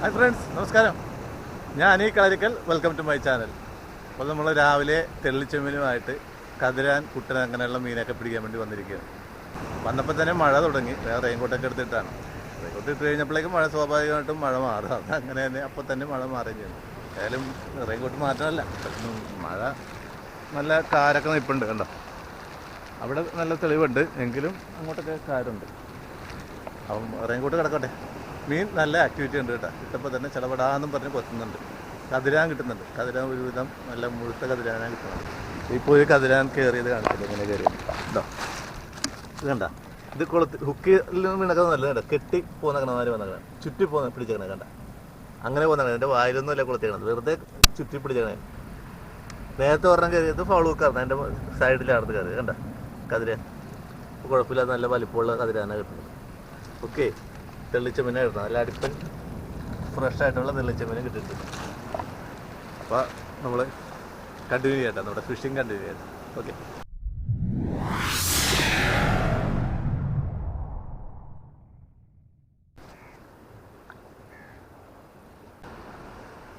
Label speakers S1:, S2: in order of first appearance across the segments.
S1: Hi friends നമസ്കാരം. ഞാൻ Ani Kalarikkal welcome to my channel അപ്പോൾ നമ്മൾ രാവിലെ തെള്ളിച്ചെമ്മീനുമായിട്ട് കതിരാൻ കുട്ടൻ അങ്ങനെയുള്ള മീനൊക്കെ പിടിക്കാൻ വേണ്ടി വന്നിരിക്കുകയാണ്. വന്നപ്പോൾ തന്നെ മഴ തുടങ്ങി. വേറെ റെയിൻകോട്ടൊക്കെ എടുത്തിട്ടാണ്. റെയിൻകോട്ട് ഇട്ട് കഴിഞ്ഞപ്പോഴേക്കും മഴ സ്വാഭാവികമായിട്ടും മഴ മാറും. അത് അങ്ങനെ തന്നെ അപ്പോൾ തന്നെ മഴ മാറുകയും ചെയ്യും ഏതായാലും റെയിൻകോട്ട് മാറ്റാനല്ല പക്ഷേ മഴ നല്ല കാരൊക്കെ നിൽപ്പുണ്ട് കണ്ടോ? അവിടെ നല്ല തെളിവുണ്ട്. എങ്കിലും അങ്ങോട്ടൊക്കെ കാരുണ്ട്. അപ്പം റെയിൻകോട്ട് കിടക്കട്ടെ? മീൻ നല്ല ആക്ടിവിറ്റി ഉണ്ട് കേട്ടോ. കിട്ടപ്പോൾ തന്നെ ചിലവിടാന്നും പറഞ്ഞ് കൊത്തുന്നുണ്ട്. കതിരാൻ കിട്ടുന്നുണ്ട്. കതിരാൻ ഒരുവിധം നല്ല മുഴുത്ത കതിരാനാണ് കിട്ടുന്നത്. ഇപ്പോൾ ഒരു കതിരാൻ കയറിയത് കാണിച്ചില്ല? ഇങ്ങനെ കയറി കേട്ടോ ഇത് കണ്ട? ഇത് കുളത്ത് ഹുക്കിൽ വീണക്കുന്നത് നല്ലത് കണ്ട കെട്ടി. പോകുന്ന കണമാര് വന്നേക്കണം ചുറ്റി പോകുന്ന പിടിച്ചേക്കണേ കണ്ട? അങ്ങനെ പോകുന്ന എന്റെ വായിലൊന്നും അല്ല കുളത്തേക്കണത് വെറുതെ ചുറ്റി പിടിച്ചേക്കണേ. നേരത്തെ ഒരെണ്ണം കയറിയത് ഫോളോ ഹുക്കായിരുന്നു എന്റെ സൈഡിലാണ് കയറി കണ്ട? കതിരാൻ. കുഴപ്പമില്ലാത്ത കുഴപ്പമില്ലാതെ നല്ല വലിപ്പമുള്ള കതിരാനാണ് കിട്ടുന്നത്. ഓക്കെ തെള്ളിച്ചമീനെ കിട്ടണം നല്ല അടിപ്പൻ ഫ്രഷായിട്ടുള്ള ആയിട്ടുള്ള തെള്ളിച്ചമീനെ കിട്ടിയിട്ടുണ്ട്. അപ്പോൾ നമ്മൾ കണ്ടിന്യൂ ചെയ്യട്ടെ. നമ്മുടെ ഫിഷിങ് കണ്ടിന്യൂ ചെയ്യട്ടെ. ഓക്കെ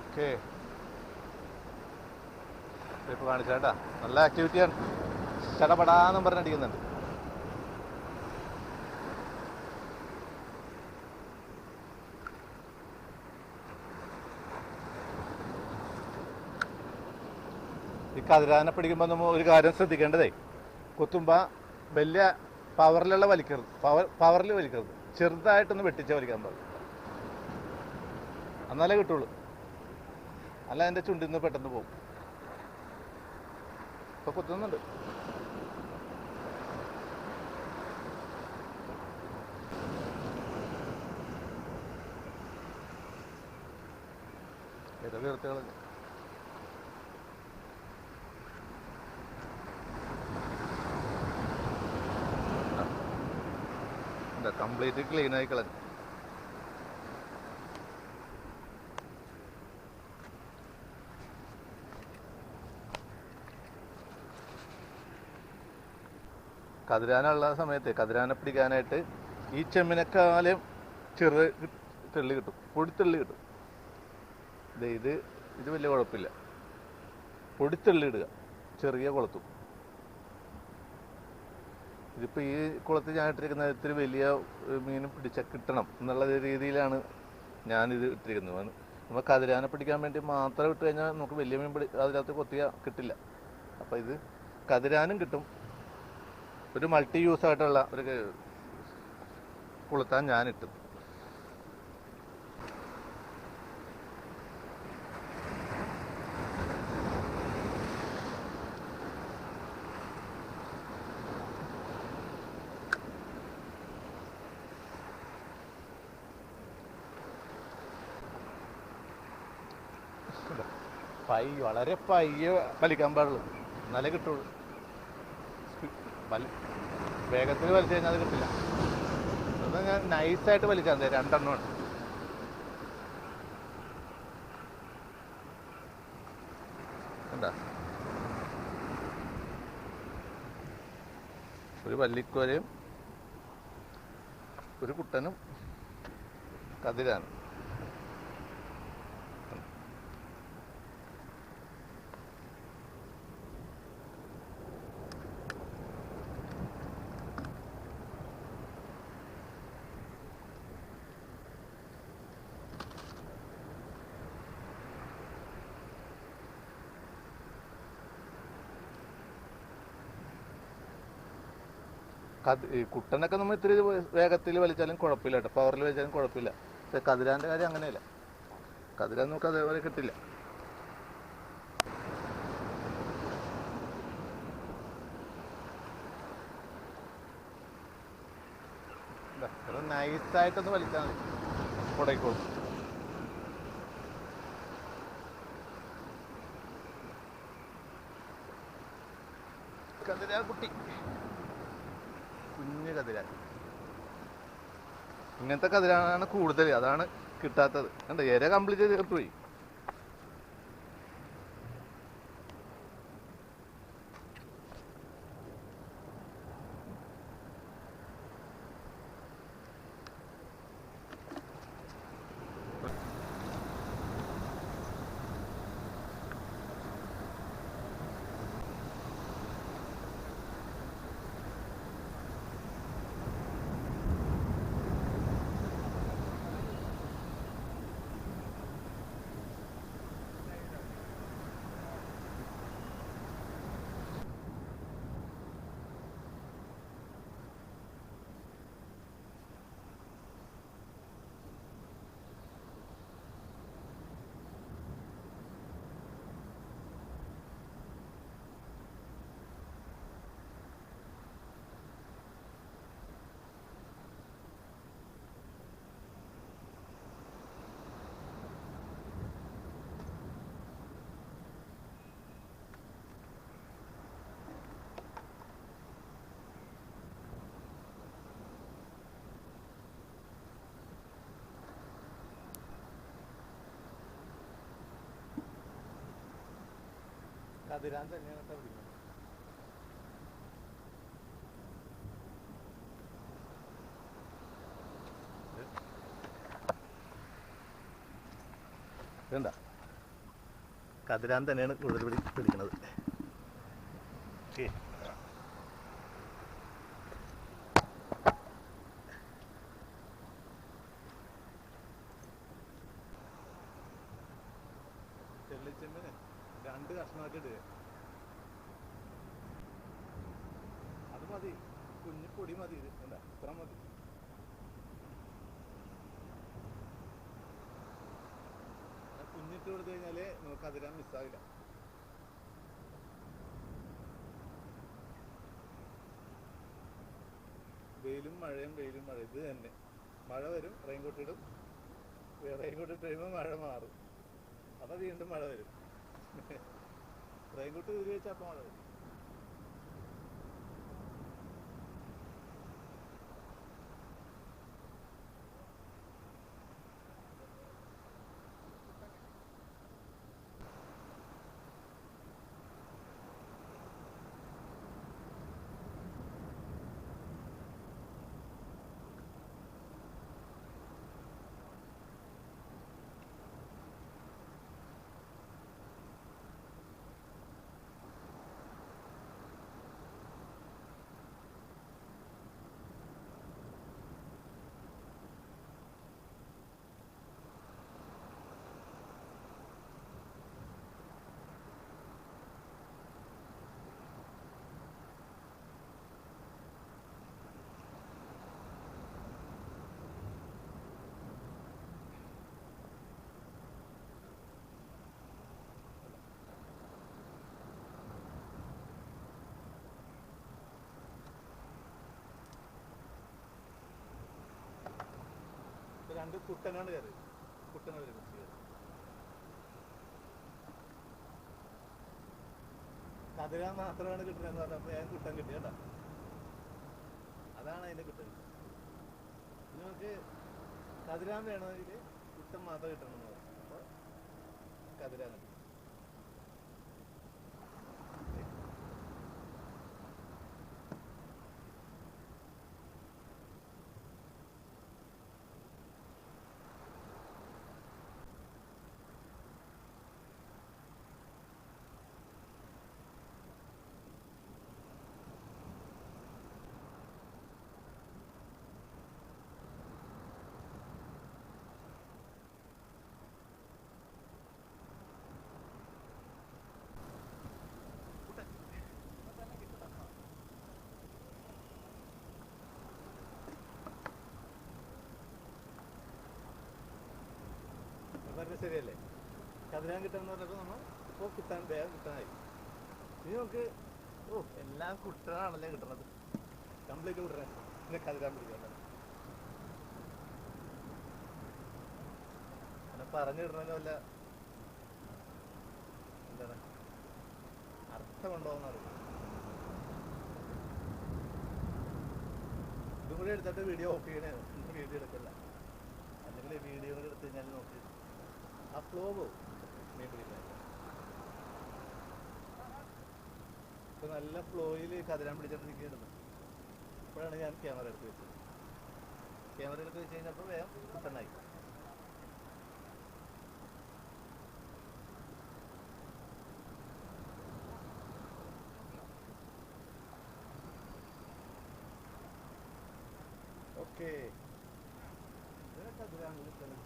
S1: ഓക്കെ ഇപ്പോൾ കാണിച്ചാട്ടാ നല്ല ആക്ടിവിറ്റിയാണ് ചടപടാന്നും പറഞ്ഞടിക്കുന്നുണ്ട് ഈ കതിരാനെ പിടിക്കുമ്പോൾ നമ്മൾ ഒരു കാര്യം ശ്രദ്ധിക്കേണ്ടതേ കുത്തുമ്പോൾ വലിയ പവറിലുള്ള വലിക്കരുത്. പവർ പവറിൽ വലിക്കരുത്. ചെറുതായിട്ടൊന്ന് വെട്ടിച്ച് വലിക്കാൻ പാടില്ല എന്നാലേ കിട്ടുള്ളൂ. അല്ല എന്റെ ചുണ്ടിൽ നിന്ന് പെട്ടെന്ന് പോകും. ഇപ്പൊ കുത്തുന്നുണ്ട്. ഏതൊക്കെ വീർത്തുകളഞ്ഞു എന്താ കംപ്ലീറ്റ് ക്ലീൻ ആയി കളഞ്ഞു. കതിരാനുള്ള സമയത്ത് കതിരാനെ പിടിക്കാനായിട്ട് ഈ ചെമ്മിനെക്കാലും ചെറു തെള്ളി കിട്ടും. പൊടിത്തെള്ളി കിട്ടും. ഇത് ഇത് വലിയ കുഴപ്പമില്ല. പൊടിത്തെള്ളി ഇടുക. ചെറിയ കുളത്തും. ഇതിപ്പോൾ ഈ കുളത്തിൽ ഞാൻ ഇട്ടിരിക്കുന്ന ഇത്തിരി വലിയ മീൻ പിടിച്ച കിട്ടണം എന്നുള്ള രീതിയിലാണ് ഞാനിത് ഇട്ടിരിക്കുന്നത്. നമുക്ക് കതിരാനെ പിടിക്കാൻ വേണ്ടി മാത്രം ഇട്ട് കഴിഞ്ഞാൽ നമുക്ക് വലിയ മീൻ പിടി അതിനകത്ത് കൊത്തിയ കിട്ടില്ല. അപ്പോൾ ഇത് കതിരാനും കിട്ടും. ഒരു മൾട്ടി യൂസ് ആയിട്ടുള്ള ഒരു കുളത്താൻ ഞാൻ പൈ വളരെ പയ്യെ വലിക്കാൻ പാടുള്ളൂ. എന്നാലേ കിട്ടുള്ളൂ. വേഗത്തിൽ വലിച്ചു കഴിഞ്ഞാൽ അത് കിട്ടില്ല. അത് ഞാൻ നൈസായിട്ട് വലിച്ചാൽ മതി. രണ്ടെണ്ണമാണ് എന്താ ഒരു വല്ലിക്കോലയും ഒരു കുട്ടനും കതിരാനും കുട്ടനൊക്കെ നമ്മൾ ഇത്തിരി വേഗത്തിൽ വലിച്ചാലും കുഴപ്പമില്ല കേട്ടോ. പവറിൽ വലിച്ചാലും കുഴപ്പമില്ല. പക്ഷെ കതിരാന്റെ കാര്യം അങ്ങനെയല്ല. കതിരാൻ നമുക്ക് അതേപോലെ കിട്ടില്ല. നൈസായിട്ടൊന്ന് വലിച്ചാൽ മതി. കൊടൈക്കോളും കതിരാ കുട്ടി. കുഞ്ഞ് കതിരാൻ ഇങ്ങനത്തെ കതിരാണ് കൂടുതൽ അതാണ് കിട്ടാത്തത്. കണ്ടോ ഇര കംപ്ലീറ്റ് ചെയ്ത് പോയി. കതിരാൻ തന്നെയാണ് പിടിക്കുന്നത് വേണ്ട. കതിരാൻ തന്നെയാണ് കൂടുതൽ പിടി പിടിക്കുന്നത് ഓക്കേ. ചെള്ളിച്ചെമ്പിന് രണ്ട് കഷ്ണമാക്കി ഇടുക അത് മതി കുഞ്ഞു പൊടി മതി ഇത്. എന്താ ഇത്ര മതി. കുഞ്ഞിട്ട് കൊടുത്തു കഴിഞ്ഞാൽ നമുക്ക് അതിരാൻ മിസ്സാവില്ല വെയിലും മഴയും വെയിലും മഴ. ഇത് തന്നെ. മഴ വരും റെയിൻകോട്ട് ഇടും. റെയിൻകോട്ട് ഇട്ട് കഴിയുമ്പോൾ മഴ മാറും. അപ്പൊ വീണ്ടും മഴ വരും. റെയിൻകോട്ട് ഊരി വെച്ചാൽ അപ്പൊ മഴ വരും. രണ്ട് കുട്ടനാണ് കയറി. കുട്ടനാണ് കുറച്ച് കയറി. കതിരാൻ മാത്രമാണ് കിട്ടുന്നതെന്ന് പറഞ്ഞപ്പോ ഞാൻ കുട്ടൻ കിട്ടി അതാണ് അതിന്റെ കുട്ടൻ നമുക്ക് കതിരാൻ വേണമെങ്കിൽ കുട്ടൻ മാത്രം കിട്ടണം എന്ന് പറഞ്ഞു. അപ്പൊ കതിരാൻ കിട്ടി പറഞ്ഞ ശരിയല്ലേ കതിരാൻ കിട്ടാന്ന് പറഞ്ഞപ്പോ നമ്മൾ ഇപ്പൊ കിട്ടാൻ വേഗം കിട്ടാനായി. ഇനി നമുക്ക് ഓ എല്ലാം കുട്ടനാണല്ലേ കിട്ടണത്. കംപ്ലീറ്റ് കുട്ടനെ. പിന്നെ കതിരാൻ പിടിക്കണം അങ്ങനെ കിട്ടണല്ലോ അല്ല എന്താണ്? അർത്ഥമുണ്ടോന്ന് അറിയില്ല. ഇതും കൂടി എടുത്തിട്ട് വീഡിയോ ഓഫ് ചെയ്യണേ. വീഡിയോ എടുക്കല്ല അല്ലെങ്കിൽ വീഡിയോ എടുത്ത് കഴിഞ്ഞാൽ നോക്കി. ആ ഫ്ലോ നല്ല ഫ്ലോയിൽ കതിരാൻ പിടിച്ചിട്ട് ഇപ്പോഴാണ് ഞാൻ ക്യാമറ എടുത്ത് വെച്ചത്. ക്യാമറ എടുത്ത് വെച്ച് കഴിഞ്ഞപ്പോൾ വേഗം പെട്ടെന്നായി ഓക്കെ കതിരാൻ വിളിക്കണം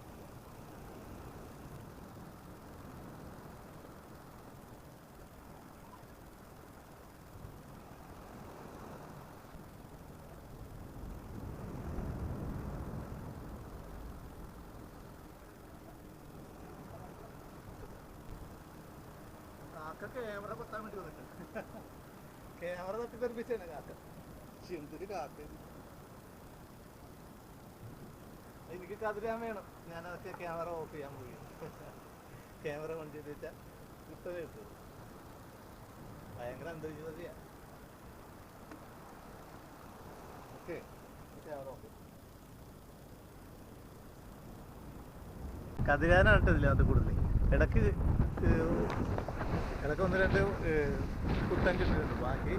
S1: കാക്ക ക്യാമറ കൊത്താൻ വേണ്ടി വന്നിട്ടുണ്ട് ക്യാമറ കാക്ക? എന്തൊരു കാക്ക. എനിക്ക് കതിരാൻ വേണം. ഞാൻ അതൊക്കെ ക്യാമറ ഓഫ് ചെയ്യാൻ പോയി ക്യാമറ കൊണ്ട് വെച്ചാൽ കിട്ടവേ കിട്ടും ഭയങ്കര അന്തരീക്ഷതയാ ഓക്കെ ക്യാമറ ഓഫ് കതിരാനാണ് കേട്ടോ കൂടുതൽ ഇടയ്ക്ക് ഇടയ്ക്ക് ഒന്ന് രണ്ട് കിട്ടിയിട്ടുണ്ട്. ബാക്കി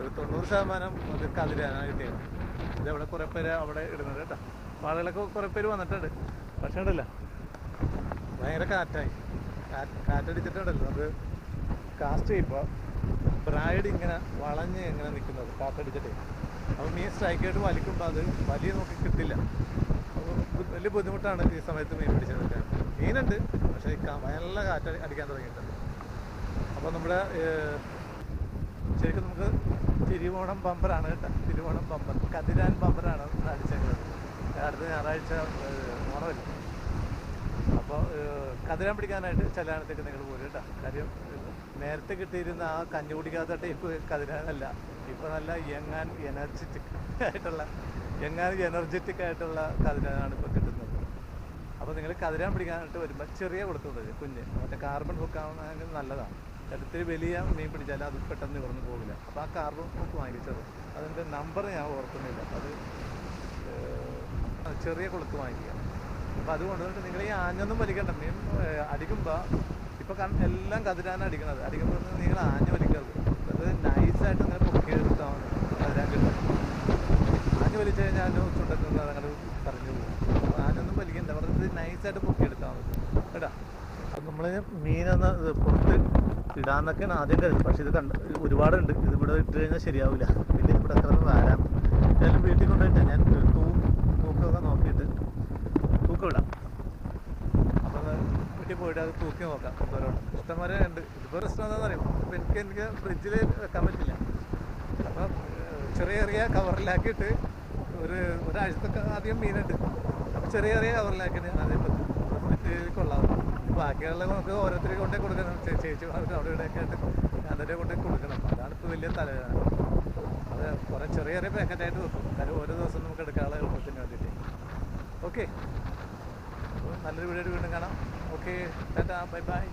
S1: ഒരു തൊണ്ണൂറ് ശതമാനം അത് കതിരാനാണ് കിട്ടിയത്. ഇത് അവിടെ കുറേ പേര് അവിടെ ഇടുന്നത് കേട്ടോ. ആളുകളൊക്കെ കുറേ പേര് വന്നിട്ടുണ്ട്. പക്ഷേ ഉണ്ടല്ലോ. ഭയങ്കര കാറ്റായി. കാറ്റ് കാറ്റടിച്ചിട്ടുണ്ടല്ലോ. അത് കാസ്റ്റ് ചെയ്യുമ്പോൾ ബ്രായിഡ് ഇങ്ങനെ വളഞ്ഞ് ഇങ്ങനെ നിൽക്കുന്നത് കാറ്റടിച്ചിട്ടേ. അപ്പോൾ മീൻ സ്ട്രൈക്കായിട്ട് വലിക്കുമ്പോൾ അത് വലിയ നോക്കി കിട്ടില്ല. അപ്പോൾ വലിയ ബുദ്ധിമുട്ടാണ് ഈ സമയത്ത് മീൻ പിടിച്ചതൊക്കെ. മീനുണ്ട് പക്ഷേ നല്ല കാറ്റ് അടിക്കാൻ തുടങ്ങിയിട്ടുണ്ട്. അപ്പോൾ നമ്മുടെ ശരിക്കും നമുക്ക് തിരുവോണം ബമ്പറാണ് കേട്ടോ. തിരുവോണം ബമ്പർ. കതിരാൻ ബമ്പറാണ് അടിച്ചേക്കുന്നത് അടുത്ത ഞായറാഴ്ച ഓണമല്ലേ? അപ്പോൾ കതിരാൻ പിടിക്കാനായിട്ട് ചെല്ലാനത്തേക്ക് നിങ്ങൾ പോരും കേട്ടോ. കാര്യം നേരത്തെ കിട്ടിയിരുന്ന ആ കഞ്ഞി കുടിക്കാത്ത ടൈപ്പ് കതിരാനല്ല. ഇപ്പോൾ നല്ല യങ്ങാൻ എനർജറ്റിക് ആയിട്ടുള്ള യങ്ങാൻ എനർജറ്റിക് ആയിട്ടുള്ള കതിരാനാണ് ഇപ്പോൾ കിട്ടുന്നത്. അപ്പോൾ നിങ്ങൾ കതിരാൻ പിടിക്കാനായിട്ട് വരുമ്പോൾ ചെറിയ കൊടുക്കുന്നത് കുഞ്ഞ്. മറ്റേ കാർബൺ ഹുക്കാണെങ്കിൽ നല്ലതാണ്. ഇത്തിരി വലിയ മീൻ പിടിച്ചാൽ അത് പെട്ടെന്ന് കുറഞ്ഞു പോകില്ല അപ്പോൾ ആ കാർബൺ ബുക്ക് വാങ്ങിച്ചത്. അതിന്റെ നമ്പർ ഞാൻ ഓർക്കുന്നില്ല. അത് ചെറിയ കൊളുത്ത് വാങ്ങിക്കുക. അപ്പോൾ അത് കൊണ്ടുവന്നിട്ട് നിങ്ങൾ ഈ ആഞ്ഞൊന്നും വലിക്കണ്ട. മീൻ അടിക്കുമ്പോൾ ഇപ്പോൾ കൺ എല്ലാം കതിരാനാണ് അടിക്കണത്. അടിക്കുമ്പോൾ നിങ്ങൾ ആഞ്ഞ് വലിക്കരുത്. അത് നൈസായിട്ട് നിങ്ങൾ പൊക്കി എടുത്താൽ കതിരാൻ കിട്ടും ആഞ്ഞ് വലിച്ചു കഴിഞ്ഞാൽ അതിന്റെ ചുണ്ടക്കുന്നത് അതങ്ങനെ പറഞ്ഞു പോകും. ആഞ്ഞൊന്നും വലിക്കണ്ട. പറഞ്ഞത് നൈസായിട്ട് പൊക്കി എടുത്താൽ മതി. കേട്ടാ? നമ്മൾ മീനെന്ന് പുറത്ത് ഇടാന്നൊക്കെയാണ് ആദ്യം കരുതുന്നത്. പക്ഷേ ഇത് കണ്ട് ഒരുപാടുണ്ട്. ഇത് ഇവിടെ ഇട്ട് കഴിഞ്ഞാൽ ശരിയാവില്ല. പിന്നെ ഇവിടെ അത്ര വരാം. ഞാൻ വീട്ടിൽ കൊണ്ടുപോയിട്ട് ഞാൻ തൂ തൂക്കമൊക്കെ നോക്കിയിട്ട് തൂക്കം ഇടാം. അപ്പോൾ വീട്ടിൽ പോയിട്ട് അത് തൂക്കി നോക്കാം. ഓരോന്ന്. ഇഷ്ടംവരെ ഉണ്ട്. ഇതിപ്പോൾ പ്രശ്നം എന്താണെന്ന് അറിയാം അപ്പോൾ എനിക്ക് എനിക്ക് ഫ്രിഡ്ജിൽ വെക്കാൻ പറ്റില്ല. അപ്പം ചെറിയ ചെറിയ കവറിലാക്കിയിട്ട് ഒരു ഒരാഴ്ചത്തൊക്കെ അധികം മീനുണ്ട്. അപ്പോൾ ചെറിയ ചെറിയ കവറിലാക്കിയിട്ട് അതേപോലെ അതേ പറ്റും ബാക്കിയുള്ള നമുക്ക് ഓരോരുത്തരെ കൊണ്ടേ കൊടുക്കണം. ചേച്ചി ചേച്ചിമാർക്ക് അവിടെ ഇവിടെയൊക്കെ ആയിട്ട് ഞാൻ തന്നെ കൊണ്ടേ കൊടുക്കണം. അതാണ് ഇപ്പോൾ വലിയ തലവേദന. അത് കുറേ ചെറിയ ചെറിയ പാക്കറ്റായിട്ട് വെക്കും. കാര്യം ഓരോ ദിവസം നമുക്ക് എടുക്കാനുള്ള എളുപ്പത്തിന് വേണ്ടിയിട്ട്. ഓക്കെ നല്ലൊരു വീഡിയോ വീണ്ടും കാണാം. Okay tata. Bye bye.